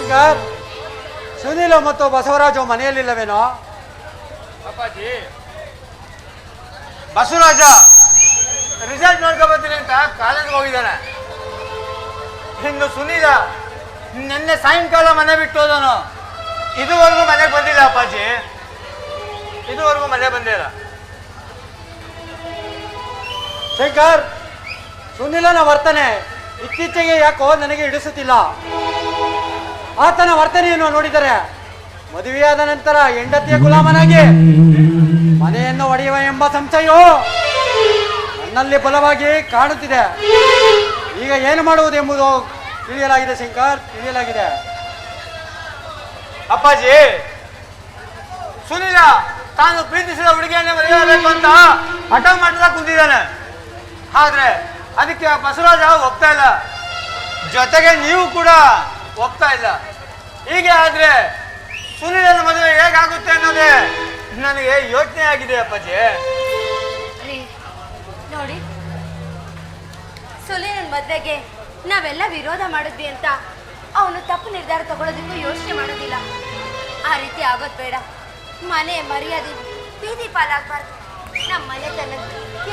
ಶಂಕರ್ ಸುನೀಲ ಮತ್ತು ಬಸವರಾಜು ಮನೆಯಲ್ಲಿಲ್ಲವೇನೋ? ಅಪ್ಪಾಜಿ. ಬಸವರಾಜ ರಿಸಲ್ಟ್ ನೋಡ್ಕೊಬರ್ತೀನಿ ಅಂತ ಕಾಲೇಜ್ಗೆ ಹೋಗಿದ್ದಾನೆ. ಇನ್ನು ಸುನೀಲ ನಿನ್ನೆ ಸಾಯಂಕಾಲ ಮನೆ ಬಿಟ್ಟು ಹೋದನು ಇದುವರೆಗೂ ಮನೆಗೆ ಬಂದಿಲ್ಲ ಅಪ್ಪಾಜಿ. ಇದುವರೆಗೂ ಮನೆ ಬಂದಿಲ್ಲ ಶಂಕರ್ ಸುನೀಲನ ವರ್ತನೆ ಇತ್ತೀಚೆಗೆ ಯಾಕೋ ನನಗೆ ಹಿಡಿಸುತ್ತಿಲ್ಲ. ಆತನ ವರ್ತನೆಯನ್ನು ನೋಡಿದರೆ ಮದುವೆಯಾದ ನಂತರ ಹೆಂಡತಿಯ ಗುಲಾಮನಾಗಿ ಮನೆಯನ್ನು ಒಡೆಯುವ ಎಂಬ ಸಂಶಯವು ನನ್ನಲ್ಲಿ ಬಲವಾಗಿ ಕಾಣುತ್ತಿದೆ. ಈಗ ಏನು ಮಾಡುವುದು ಎಂಬುದು ತಿಳಿಯಲಾಗಿದೆ ಶಂಕರ್, ತಿಳಿಯಲಾಗಿದೆ. ಅಪ್ಪಾಜಿ, ಸುನೀಲ, ತಾನು ಪ್ರೀತಿಸಿದ ಹುಡುಗಿಯನ್ನೇ ಮರೆಯಬೇಕು ಅಂತ ಹಠ ಮಾಡ್ತಾ ಕುಂದಿದ್ದಾನೆ. ಆದ್ರೆ ಅದಕ್ಕೆ ಬಸವರಾಜ ಹೋಗ್ತಾ ಇಲ್ಲ. ಜೊತೆಗೆ ನೀವು ಕೂಡ ಹೋಗ್ತಾ ಇಲ್ಲ. ಹೀಗೆ ಆದ್ರೆ ಸುನಿಲನ ಮದುವೆ ಹೇಗಾಗುತ್ತೆ ಅನ್ನೋದೇ ನನಗೆ ಯೋಚನೆ ಆಗಿದೆ ಅಪ್ಪಾಜಿ ನೋಡಿ ಸುಲೀನನ್ ಮದ್ವೆಗೆ ನಾವೆಲ್ಲ ವಿರೋಧ ಮಾಡಿದ್ವಿ ಅಂತ ಅವನು ತಪ್ಪು ನಿರ್ಧಾರ ತಗೊಳ್ಳೋದಕ್ಕೂ ಯೋಚನೆ ಮಾಡೋದಿಲ್ಲ. ಆ ರೀತಿ ಆಗೋದು ಬೇಡ. ಮನೆ ಮರ್ಯಾದೆ, ಬೀದಿ ಪಾಲಾಗಬಾರ್ದು. ನಮ್ಮ ಮನೆತನ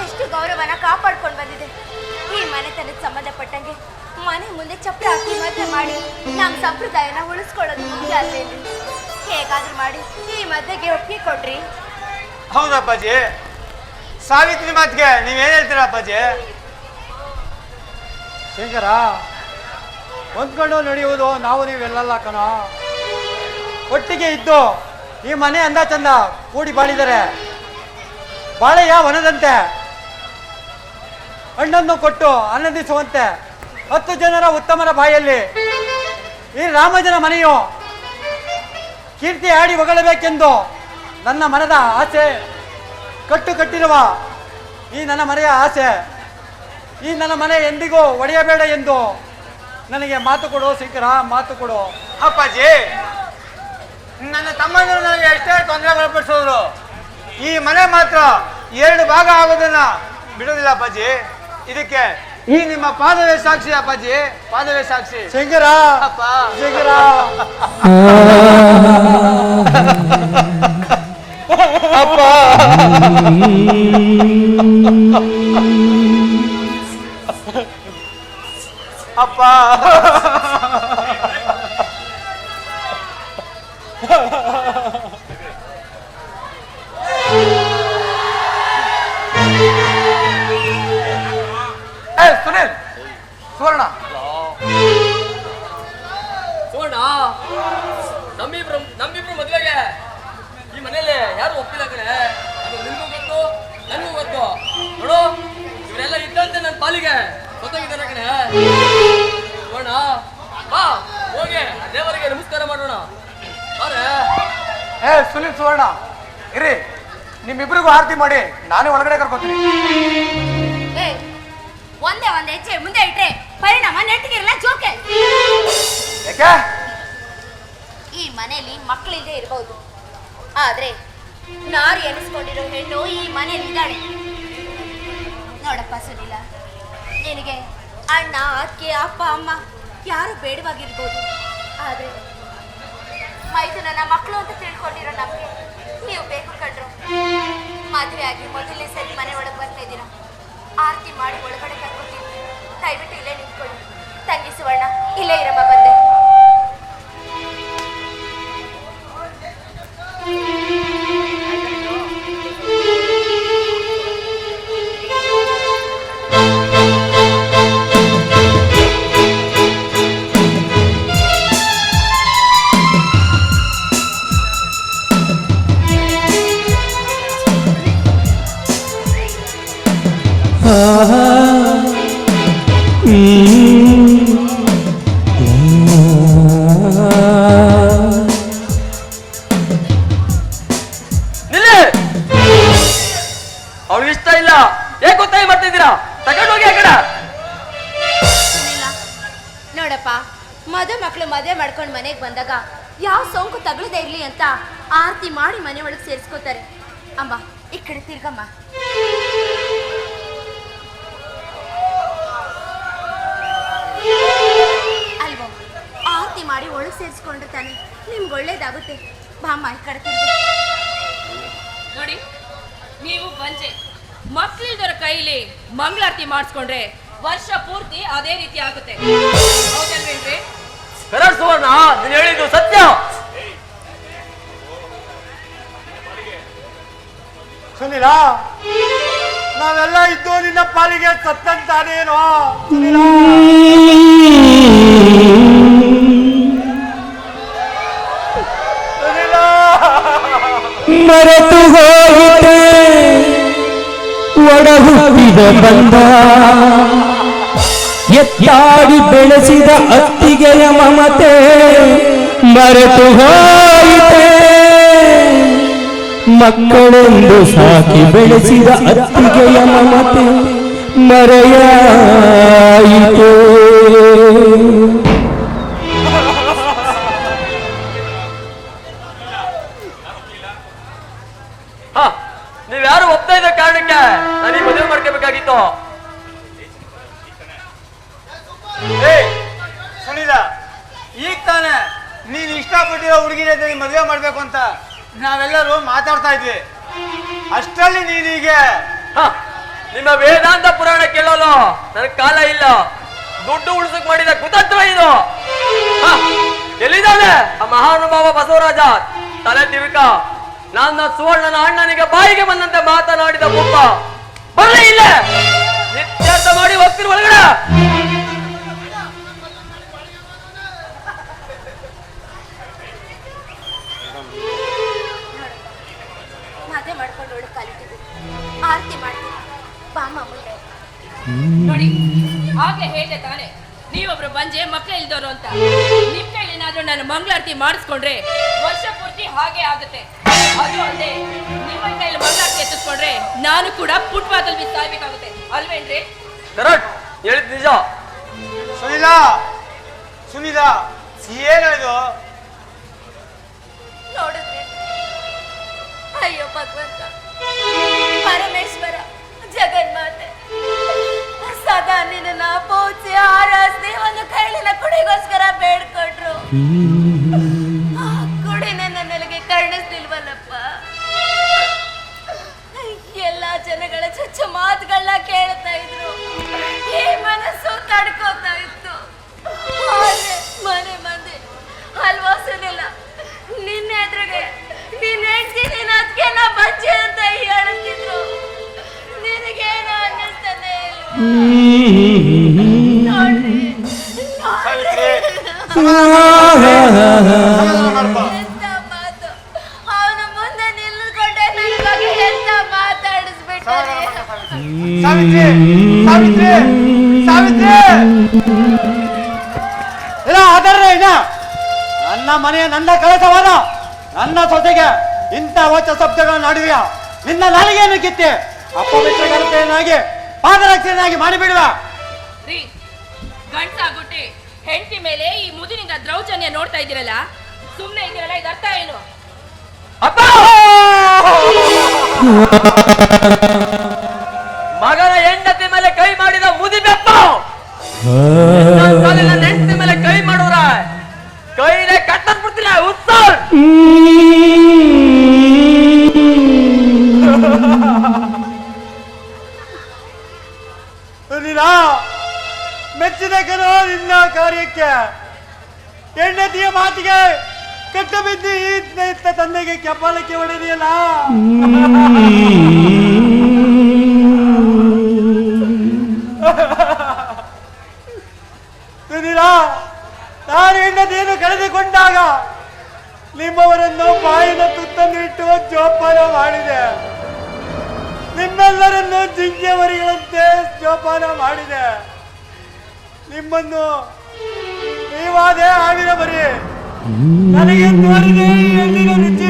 ಎಷ್ಟು ಗೌರವನ ಕಾಪಾಡ್ಕೊಂಡು ಬಂದಿದೆ. ಈ ಮನೆತನಕ್ಕೆ ಸಂಬಂಧಪಟ್ಟಂಗೆ ಮನೆ ಮುಂದೆ ಚಪ್ಪಲಿ ಹಾಕಿ ಮದುವೆ ಮಾಡಿ ನಮ್ಮ ಸಂಪ್ರದಾಯನ ಉಳಿಸ್ಕೊಳ್ಳೋದು ಮುಂದೆ ಅಲ್ಲೇ. ಹೇಗಾದ್ರೂ ಮಾಡಿ ಈ ಮದ್ವೆಗೆ ಒಪ್ಪಿಗೆ ಕೊಡ್ರಿ. ಹೌದಪ್ಪಾಜಿ ಸಾವಿತ್ರಿ ಮಾತಿಗೆ ನೀವೇನ್ ಹೇಳ್ತೀರಾ ಅಪ್ಪಾಜಿ? ಶಂಕರ ಹೊಂದ್ಕೊಂಡು ನಡೆಯುವುದು ನಾವು ನೀವೆಲ್ಲಲ್ಲ ಕಣ. ಒಟ್ಟಿಗೆ ಇದ್ದು ಈ ಮನೆ ಅಂದ ಚಂದ ಕೂಡಿ ಬಾಳಿದರೆ ಬಾಳೆಯ ವನದಂತೆ ಹಣ್ಣನ್ನು ಕೊಟ್ಟು ಆನಂದಿಸುವಂತೆ ಹತ್ತು ಜನರ ಉತ್ತಮರ ಬಾಯಲ್ಲಿ ಈ ರಾಮಜನ ಮನೆಯು ಕೀರ್ತಿ ಆಡಿ ಹೊಗಳಬೇಕೆಂದು ನನ್ನ ಮನದ ಆಸೆ, ಕಟ್ಟು ಕಟ್ಟಿರುವ ಈ ನನ್ನ ಮನೆಯ ಆಸೆ, ಈ ನನ್ನ ಮನೆ ಎಂದಿಗೂ ಒಡೆಯಬೇಡ ಎಂದು ನನಗೆ ಮಾತು ಕೊಡು ಸಿಕ್ಕರ ಮಾತು ಕೊಡು. ಅಪ್ಪಾಜಿ, ನನ್ನ ತಮ್ಮಂದಿರು ನನಗೆ ಎಷ್ಟೇ ತೊಂದರೆಗೊಳಪಡಿಸಿದ್ರು ಈ ಮನೆ ಮಾತ್ರ ಎರಡು ಭಾಗ ಆಗೋದನ್ನ ಬಿಡೋದಿಲ್ಲ ಅಪ್ಪಾಜಿ. ಇದಕ್ಕೆ ಈ ನಿಮ್ಮ ಪಾದವೇ ಸಾಕ್ಷಿ ಅಪ್ಪಾಜಿ ಪಾದವೇ ಸಾಕ್ಷಿ ಶಂಕರ ಅಪ್ಪ ಶಂಕರ ಅಪ್ಪ ಅಪ್ಪ ಸುನಿಲ್ ಸುವರ್ಣ. ಸುವರ್ಣ ನಮ್ಮಿಬ್ರು ನಮ್ಮಿಬ್ರು ಮದ್ವೆಗೆ ಈ ಮನೇಲಿ ಯಾರು ಒಪ್ಪಿಲ್ಲ ಕಣೆ? ಅದು ನಿನ್ಗೂ ಗೊತ್ತು ನನಗೂ ಗೊತ್ತು. ನೋಡು ಇವರೆಲ್ಲ ಇದ್ದಂತೆ ನನ್ನ ಪಾಲಿಗೆ. ಗೊತ್ತಾಗಿದ್ದಾನೆ ಕಣೆ? ಸುವರ್ಣ ಬಾ ಹೋಗಿ ದೇವರಿಗೆ ನಮಸ್ಕಾರ ಮಾಡೋಣ. ಬಾರೆ. ಏ ಸುನಿಲ್ ಸುವರ್ಣ. ಇರಿ ನಿಮ್ಮಿಬ್ರಿಗೂ ಆರತಿ ಮಾಡಿ ನಾನೇ ಒಳಗಡೆ ಕರ್ಕೋತೀನಿ. ಏ ಒಂದೇ ಒಂದ್ ಹೆಜ್ಜೆ ಮುಂದೆ ಇಟ್ರೆ ಪರಿಣಾಮ ನೆಟ್ಟಿಗಿರಲ್ಲ ಜೋಕೆ. ಯಾಕೆ? ಈ ಮನೆಯಲ್ಲಿ ಮಕ್ಕಳಿಲ್ಲದೆ ಇರಬಹುದು ಆದ್ರೆ ನಾರಿ ಎನಿಸ್ಕೊಂಡಿರೋ ಹೆಣ್ಣು ಈ ಮನೆಯಲ್ಲಿ ಇದ್ದಾಳೆ. ನೋಡಪ್ಪ ಸುನಿಲ ನಿನಗೆ ಅಣ್ಣ ಅಕ್ಕಿ ಅಪ್ಪ ಅಮ್ಮ ಯಾರು ಬೇಡವಾಗಿರ್ಬೋದು. ಆದ್ರೆ ಮೈದುನನ್ನ ಮಕ್ಕಳು ಅಂತ ತಿಳ್ಕೊಂಡಿರೋ ನಮಗೆ ನೀವು ಬೇಕು ಕಂಡ್ರು ಮದುವೆ ಆಗಿ ಮೊದಲನೇ ಸರಿ ಮನೆ ಒಳಗೆ ಅವ್ಳಿಗೆ ಇಷ್ಟ ಇಲ್ಲ. ಯಾಕೆ ಗೊತ್ತಾಗಿ ಮಾಡ್ತಿದ್ದೀರಾ ತಗೊಂಡು ಹೋಗಿ ಆ ಕಡೆ. ನೋಡಪ್ಪ ಮದುಮಕ್ಕಳು ಮದುವೆ ಮಾಡ್ಕೊಂಡು ಮನೆಗೆ ಬಂದಾಗ ಯಾವ ಸೋಂಕು ತಗಲದೇ ಇರ್ಲಿ ಅಂತ ಆರತಿ ಮಾಡಿ ಮನೆ ಒಳಗೆ ಸೇರಿಸ್ಕೋತಾರೆ. ಅಮ್ಮ, ಈ ಕಡೆ ತಿರ್ಗಮ್ಮ. ಅಲ್ವೋ ತಾನೆ. ನಿಮ್ಗೆ ಒಳ್ಳೇದಾಗುತ್ತೆ. ಬಾಮ್ಮ ಈ ಕಡೆ ನೋಡಿ ನೀವು ಬಂಜೆ. ಮಕ್ಳಿಲ್ದರ ಕೈಲಿ ಮಂಗಳಾರತಿ ಮಾಡಿಸ್ಕೊಂಡ್ರೆ ವರ್ಷ ಪೂರ್ತಿ ಅದೇ ರೀತಿ ಆಗುತ್ತೆ. ಹೌದಲ್ವೇನ್ರಿ? ಕರೆಕ್ಟ್ ಸುವರ್ಣ ನೀನು ಹೇಳಿದ್ದು ಸತ್ಯ. ಸುನಿಲ ನಾವೆಲ್ಲ ಇದ್ದು ನಿನ್ನ ಪಾಲಿಗೆ ಸತ್ತಂತಾನೇನೋ? ಸುನಿಲ. ಮರೆತು ಹೋಯಿತೆ ಒಡ ಹುಟ್ಟಿದ ಬಂದ. ಎತ್ತಾಡಿ ಬೆಳೆಸಿದ ಅತ್ತಿಗೆಯ ಮಮತೆ ಮರೆತು ಹೋಯಿತೆ ಮಕ್ಕಳೆಂದು ಸಾಕಿ ಬೆಳೆಸಿದ ಅತ್ತಿಗೆಯ ಮಮತೆ ಮರೆಯಾಯಿತು. ಜೊತೆ ಮದುವೆ ಮಾಡ್ಬೇಕು ಅಂತ ನಾವೆಲ್ಲರೂ ಮಾತಾಡ್ತಾ ಇದ್ವಿ. ಅಷ್ಟರಲ್ಲಿ ನೀನೀಗೆ ಹ ನಿಮ್ಮ ವೇದಾಂತ ಪುರಾಣ ಕೇಳಲು ನನಗೆ ಕಾಲ ಇಲ್ಲ. ದುಡ್ಡು ಉಳಿಸಕ್ ಮಾಡಿದ ಕುತಂತ್ರ ಇದು. ಹ, ಎಲ್ಲಿದ್ದಾನೆ ಆ ಮಹಾನುಭಾವ ಬಸವರಾಜ ತಲೆ ತಿರುಕ. ನನ್ನ ಸುವರ್ಣನ ಅಣ್ಣನಿಗೆ ಬಾಯಿಗೆ ಬಂದಂತೆ ಮಾತನಾಡಿದ ಪುಪ್ಪ. ಬರ್ಲಿ ಇಲ್ಲ. ನಿತ್ಯಾರ್ಥ ಮಾಡಿ ಹೋಗ್ತಿರು ಒಳಗಡೆ. ಆರತಿ ಮಾಡ್ತೀನಿ. ಬಾಮ್ಮ ಮುಂದೆ ನೋಡಿ ಆಗ್ಲೇ ಹೇಳ್ದೆ ತಾನೆ ನೀವೊಬ್ರು ಬಂಜೆ ಮಕ್ಕಳು ಇಲ್ದೋರು ಅಂತ. ನಿಮ್ ಕೈಲೇನಾದ್ರೂ ನಾನು ಮಂಗಳಾರತಿ ಮಾಡಿಸ್ಕೊಂಡ್ರೆ ವರ್ಷ ಪೂರ್ತಿ ಹಾಗೆ ಆಗುತ್ತೆ. ಅದು ಅಲ್ಲದೆ ನಿಮ್ಮ ಕೈಲಿ ಮಂಗಳಾರತಿ ಎತ್ತಿಸ್ಕೊಂಡ್ರೆ ನಾನು ಕೂಡ ಫುಟ್ಪಾತಲ್ಲಿ ಬಿದ್ದು ಸಾಯ್ಬೇಕಾಗುತ್ತೆ ಅಲ್ವೇನ್ರಿ? ಕರೆಕ್ಟ್. ಹೇಳಿದ್ ನಿಜ. ಸುನಿಲ ಸುನಿಲ ಏನ್ ಹೇಳಿದು ನೋಡಿದ್ರೆ. ಅಯ್ಯೋ ಭಗವಂತ. ಪರಮೇಶ್ವರ ಜಗನ್ಮಾತೆ ಸದಾ ನಿನ್ನ ಪೂಜೆ ಆರಾಧನೆ ಒಂದು ಕೈಲಿನ ಕುಡಿಗೋಸ್ಕರ ಬೇಡ್ಕೊಟ್ರು ಇಲ್ಲ ಅದರ ಇನ್ನ ನನ್ನ ಮನೆಯ ನನ್ನ ಕಳಸವಾದ ನನ್ನ ಸೊಸೆಗೆ ಇಂಥ ವಚ ಶಬ್ದಗಳನ್ನು ಆಡುವಿಯ ನಿನ್ನ ನಾಲಿಗೆಯನ್ನು ಕಿತ್ತೆ. ಅಪವಿತ್ರಗತೆಯನ್ನಾಗಿ ಪಾದರಕ್ಷೆಯನ್ನಾಗಿ ಮಾಡಿಬಿಡುವ. ರೀ ಗಂಟಾಗುಟ್ಟಿ ಹೆಂಡತಿ ಮೇಲೆ ಈ ಮುದಿನಿಂದ ದ್ರೌಜನ್ಯ ನೋಡ್ತಾ ಇದ್ದೀರಲ್ಲ? ಸುಮ್ಮನೆ ಇದ್ದೀರಲ್ಲ ಇದು ಅರ್ಥ ಏನು? ಅಪ್ಪ ಮಗನ ಹೆಂಡತಿ ಮೇಲೆ ಕೈ ಮಾಡಿದ ಮುದಿ ಬೆಪ್ಪ! ನನ್ನ ಹೆಂಡತಿ ಮೇಲೆ ಕೈ ಮಾಡೋರ? ಕೈಲೇ ಕಟ್ಟದ್ ಬಿಡ್ತೀನಿ ಮೆಚ್ಚಿದ ಕನೋ ನಿನ್ನ ಕಾರ್ಯಕ್ಕೆ? ಹೆಂಡತಿಯ ಮಾತಿಗೆ ಕಟ್ಟು ಬಿದ್ದು ತಂದೆಗೆ ಕೆಪಾಲಕ್ಕೆ ಹೊಡೆದಿಯಲ್ಲ? ನಾನು ಹೆಂಡತಿಯನ್ನು ಕಳೆದುಕೊಂಡಾಗ ನಿಮ್ಮವರನ್ನು ಬಾಯಿನ ತುತ್ತನ್ನು ಇಟ್ಟು ಜೋಪಾನ ಮಾಡಿದೆ. ನಿಮ್ಮೆಲ್ಲರನ್ನು ಜಿಂಕೆ ಮರಿಗಳಂತೆ ಜೋಪಾನ ಮಾಡಿದೆ. ನಿಮ್ಮನ್ನು ನೀವಾದೇ ಆಗಿರ ಬರಿ. ನನಗೆ ತೋರಿದೆ ಹಣ್ಣಿನ ರುಚಿ.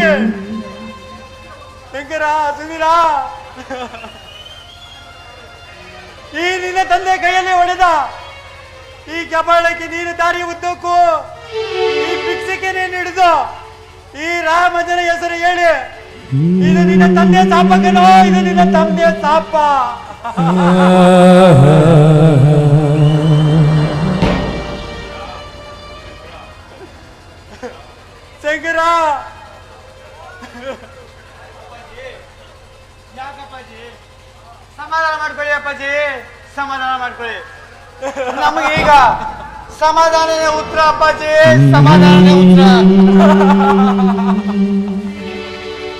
ಶಂಕರ ಸುನೀಲ ಈ ನಿನ್ನ ತಂದೆ ಕೈಯಲ್ಲಿ ಹೊಡೆದ ಈ ಕಪಾಳಕ್ಕೆ ನೀನು ದಾರಿ ಉದ್ದಕ್ಕೂ ಈ ಭಿಕ್ಷಕ್ಕೆ ನೀನು ಹಿಡಿದು ಈ ರಾಮಜನ ಹೆಸರು ಹೇಳಿ. ಇದು ನಿನ್ನ ತಂದೆ ಸಾಪಕನೋ ಇದು ನಿನ್ನ ತಂದೆ ಸಾಪ. ಸಮಾಧಾನ ಮಾಡ್ಕೊಳ್ಳಿ ಅಪ್ಪಾಜಿ. ಸಮಾಧಾನ ಮಾಡ್ಕೊಳ್ಳಿ. ನಮಗೀಗ ಸಮಾಧಾನನೇ ಉತ್ತರ ಅಪ್ಪಾಜಿ. ಸಮಾಧಾನನೇ ಉತ್ತರ.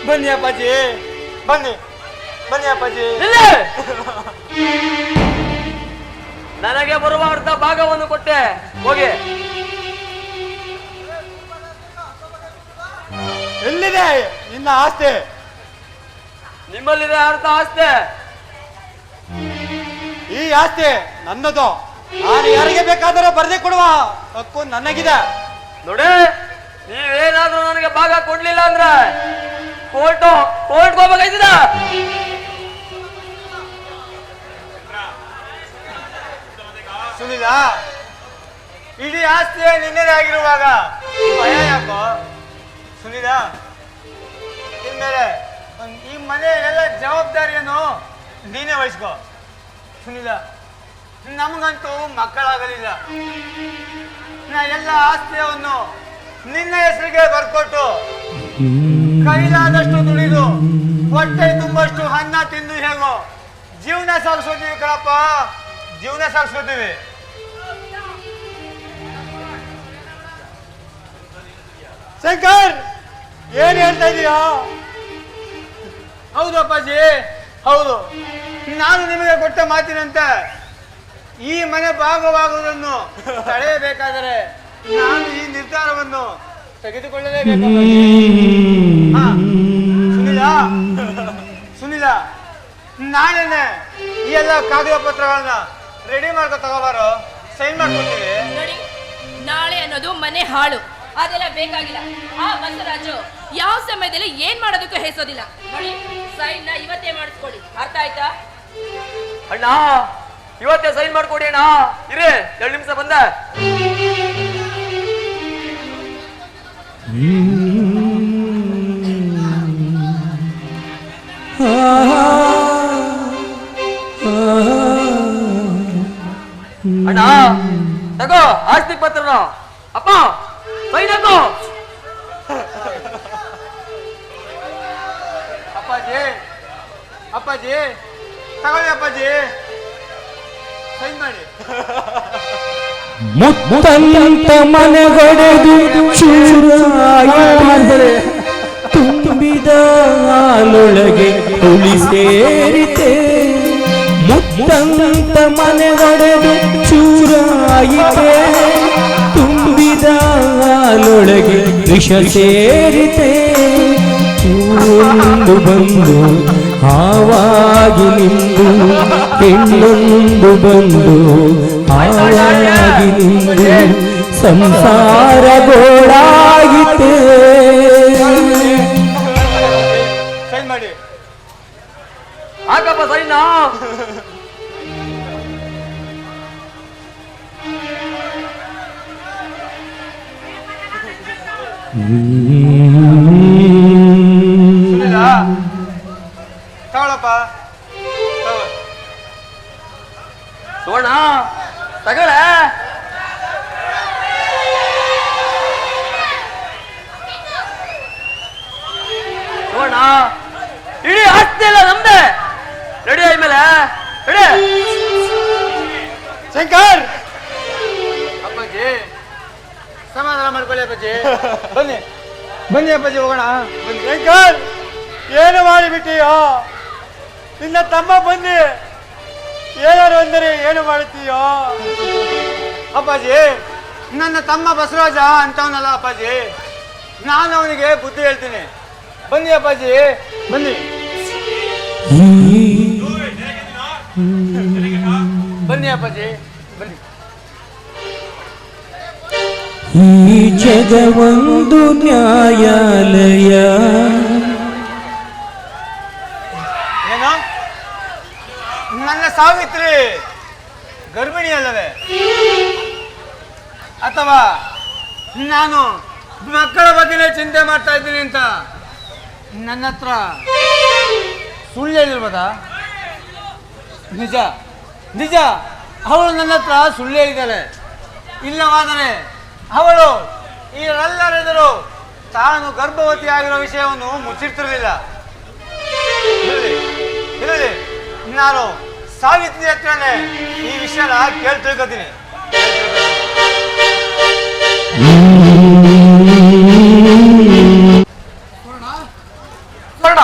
ಬನ್ನಿ ಅಪ್ಪಾಜಿ. ಬನ್ನಿ. ಬನ್ನಿ ಅಪ್ಪಾಜಿ. ನನಗೆ ಬರುವ ಅರ್ಧ ಭಾಗವನ್ನು ಕೊಟ್ಟೆ. ಹೋಗಿ. ಎಲ್ಲಿದೆ? ನಿನ್ನ ಆಸ್ತಿ? ನಿಮ್ಮಲ್ಲಿದೆ ಅರ್ಥ ಆಸ್ತಿ. ಈ ಆಸ್ತಿ ನನ್ನದು. ನಾನು ಯಾರಿಗೆ ಬೇಕಾದರೂ ಬರೆದೇ ಕೊಡುವ ಹಕ್ಕು ನನಗಿದೆ. ನೋಡಿ ನೀವೇನಾದ್ರೂ ನನಗೆ ಭಾಗ ಕೊಡ್ಲಿಲ್ಲ ಅಂದ್ರೆ ಕೋರ್ಟು ಕೋರ್ಟ್ಗೆ ಹೋಗ್ಬೇಕಾಯ್ತದ? ಸುನಿಲ ಇಡೀ ಆಸ್ತಿ ನಿನ್ನೆದೇ ಆಗಿರುವಾಗ ಭಯ ಯಾಕೋ? ಸುನಿಲ ಇನ್ಮೇಲೆ ಈ ಮನೆ ಎಲ್ಲ ಜವಾಬ್ದಾರಿಯನ್ನು ನೀನೇ ವಹಿಸ್ಕೋ. ಸುನಿಲ, ನಮಗಂತೂ ಮಕ್ಕಳಾಗಲಿಲ್ಲ. ನಾ ಎಲ್ಲ ಆಸ್ತಿಯನ್ನು ನಿನ್ನ ಹೆಸರಿಗೆ ಬರ್ಕೊಟ್ಟು ಕೈಲಾದಷ್ಟು ದುಡಿದು ಹೊಟ್ಟೆ ತುಂಬಷ್ಟು ಅನ್ನ ತಿಂದು ಹೇಗೋ ಜೀವನ ಸಾಗಿಸೋದೀವಿ ಕಣಪ್ಪ. ಜೀವನ ಸಾಗಿಸೋದೀವಿ ಶಂಕರ್! ಏನ್ ಹೇಳ್ತಾ ಇದೀಯಾ? ಹೌದು ಅಪ್ಪಾಜಿ. ಹೌದು. ನಾನು ನಿಮಗೆ ಕೊಟ್ಟ ಮಾತಿನಂತೆ ಈ ಮನೆ ಭಾಗವಾಗುವುದನ್ನು ತಡೆಯಬೇಕಾದರೆ ನಾನು ಈ ನಿರ್ಧಾರವನ್ನು ತೆಗೆದುಕೊಳ್ಳಲೇಬೇಕು ಸುನಿಲ ಸುನಿಲ ನಾಳೆನೆ ಈ ಎಲ್ಲ ಕಾಗದ ಪತ್ರಗಳನ್ನ ರೆಡಿ ಮಾಡ್ಕೊ ತಗೋಬಾರೋ? ಸೈನ್ ಮಾಡ್ಕೊಡ್ತೀವಿ. ನೋಡಿ ನಾಳೆ ಅನ್ನೋದು ಮನೆ ಹಾಳು. ಅದೆಲ್ಲ ಬೇಕಾಗಿಲ್ಲ. ಆ ಬಸವರಾಜು ಯಾವ ಸಮಯದಲ್ಲಿ ಏನ್ ಮಾಡೋದಕ್ಕೂ ಹೆಸೋದಿಲ್ಲ. ಸೈನ್ ಇವತ್ತೇ ಮಾಡಿಸ್ಕೊಡಿ ಅರ್ಥ ಆಯ್ತಾ? ಅಣ್ಣ, ಇವತ್ತೇ ಸೈನ್ ಮಾಡ್ಕೊಡಿ ಅಣ್ಣ. ಇರೇ, ಎರಡು ನಿಮಿಷ ಬಂದೆ. ಅಣ್ಣ, ತಗೋ ಆಸ್ತಿ ಪತ್ರನ. ಅಪ್ಪ ಸೈನ್ ಹಾಕು. ಅಪ್ಪಾಜಿ, ತಗೊಳ್ಳಿ ಅಪ್ಪಾಜಿ. ಸೈನ್ ಮಾಡಿ. ಮುತ್ತಂತ ಮನೆಗೊಡೆದು ಚೂರಾಯಿತರೆ ತುಂಬಿದ ಹುಳಿ ಸೇರಿತೆ ಮುತ್ತಂತ ಮನೆಗೊಡೆದು ಚೂರಾಯಿತೆ ತುಂಬಿದ ವಿಷ ಸೇರಿತೆ ಚೂರು ಬಂದು ಹಾವಾಗಿ ನಿಂದು ಹೆಣ್ಣೊಂದು ಬಂದು ಹಾವಾಗಿ ನಿಂದು ಸಂಸಾರ ಗೋಳಾಗಿತೆ ಸೈನ್ ಮಾಡಿ. ಸುವರ್ಣ ತಗಳಾ ಸುವರ್ಣ ಇಡೀ ಆಸ್ತಿ ಎಲ್ಲ ನಮ್ದೆ. ರೆಡಿ ಆದ್ಮೇಲೆ ರೆಡಿ. ಶಂಕರ್! ಅಪ್ಪಾಜಿ ಸಮಾಧಾನ ಮಾಡ್ಕೊಳ್ಳಿ ಅಪ್ಪಾಜಿ. ಬನ್ನಿ. ಬನ್ನಿ ಅಪ್ಪಾಜಿ ಹೋಗೋಣ. ಬನ್ನಿ. ಶಂಕರ್ ಏನು ಮಾಡಿಬಿಟ್ಟಿಯೋ ನಿನ್ನ ತಮ್ಮ ಬನ್ನಿ. ಏನಾರು ಅಂದರೆ ಏನು ಮಾಡ್ತೀಯೋ? ಅಪ್ಪಾಜಿ, ನನ್ನ ತಮ್ಮ ಬಸವರಾಜ ಅಂತವನಲ್ಲ ಅಪ್ಪಾಜಿ. ನಾನು ಅವನಿಗೆ ಬುದ್ಧಿ ಹೇಳ್ತೀನಿ. ಬನ್ನಿ ಅಪ್ಪಾಜಿ, ಬನ್ನಿ. ಬನ್ನಿ ಅಪ್ಪಾಜಿ, ಬನ್ನಿ. ಈ ಜಗವೊಂದು ನ್ಯಾಯಾಲಯ ಏನು ನನ್ನ ಸಾವಿತ್ರಿ, ಗರ್ಭಿಣಿ ಅಲ್ಲವೇ? ಅಥವಾ ನಾನು ಮಕ್ಕಳ ಬಗ್ಗೆನೇ ಚಿಂತೆ ಮಾಡ್ತಾ ಇದ್ದೀನಿ ಅಂತ ನನ್ನ ಹತ್ರ ಸುಳ್ಳು ಹೇಳಿರ್ಬೋದಾ? ನಿಜ ನಿಜ, ಅವಳು ನನ್ನ ಹತ್ರ ಸುಳ್ಳು ಹೇಳಿದ್ದಾಳೆ. ಇಲ್ಲವಾದರೆ ಅವಳು ಇವರೆಲ್ಲರೆದುರು ತಾನು ಗರ್ಭವತಿ ಆಗಿರೋ ವಿಷಯವನ್ನು ಮುಚ್ಚಿರ್ತಿರಲಿಲ್ಲ ಇರಲಿ ನಾನು ಸಾವಿತ್ರಿ ಹತ್ರನೇ ಈ ವಿಷಯನ ಕೇಳಿ ತಿಳ್ಕೊತೀನಿ. ನೋಡೋಣ